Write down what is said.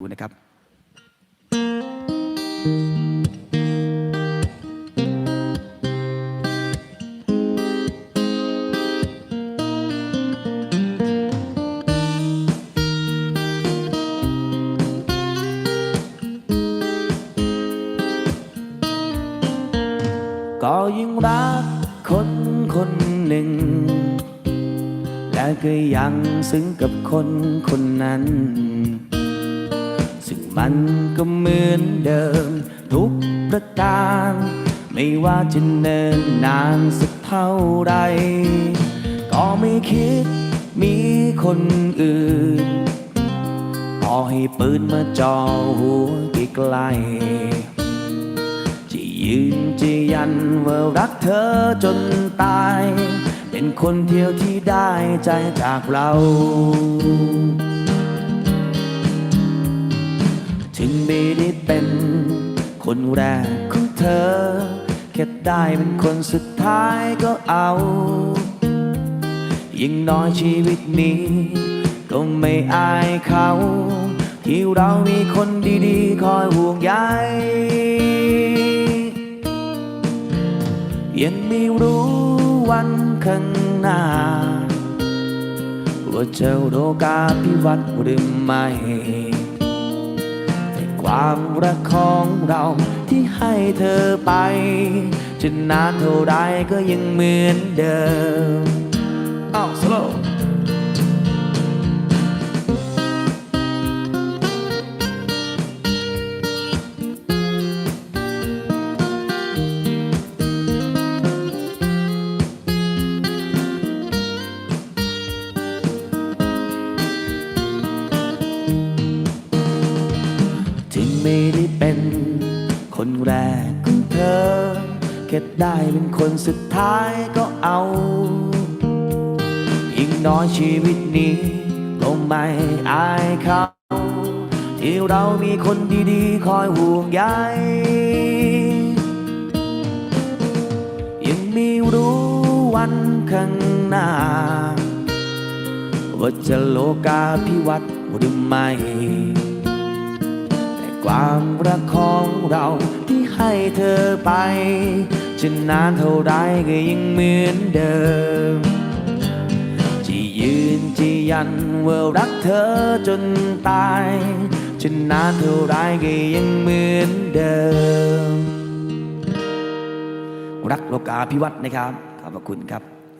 ดูนะครับก็ยังรักคนคนหนึ่ง และก็ยังซึ้งกับคนคนนั้น มันก็เหมือนเดิม ทุกประการ ไม่ว่าจะเนินนานสักเท่าไร ก็ไม่คิดมีคนอื่น พอให้ปืนมาจ่อหัวใกลจะยืนจะยันว่ารักเธอจนตาย เป็นคนเดียวที่ได้ใจจากเรา ถึงไม่ได้เป็นคนแรกของเธอ แค่ได้เป็นคนสุดท้ายก็เอา ยิ่งน้อยชีวิตนี้ ก็ไม่อายเขา ที่เรามีคนดีๆ คอยห่วงใยยังไม่รู้วันข้างหน้า ว่าเจะโรกาพิวัตรหรือไม่ ความรักของเราที่ให้เธอไป จะนานเท่าไรก็ยังเหมือนเดิม คนแรกของเธอแค่ได้เป็นคนสุดท้ายก็เอายิ่งน้อยชีวิตนี้ก็ไม่อายเขาที่เรามีคนดีๆ คอยห่วงใยยังไม่รู้วันข้างหน้า ว่าจะโลกาพิวัตรหรือไม่ ความรักของเราที่ให้เธอไป จะนานเท่าไรก็ยังเหมือนเดิม จะยืนจะยันว่ารักเธอจนตาย จะนานเท่าไรก็ยังเหมือนเดิม รักโลกาพิวัตรนะครับ ขอบพระคุณครับ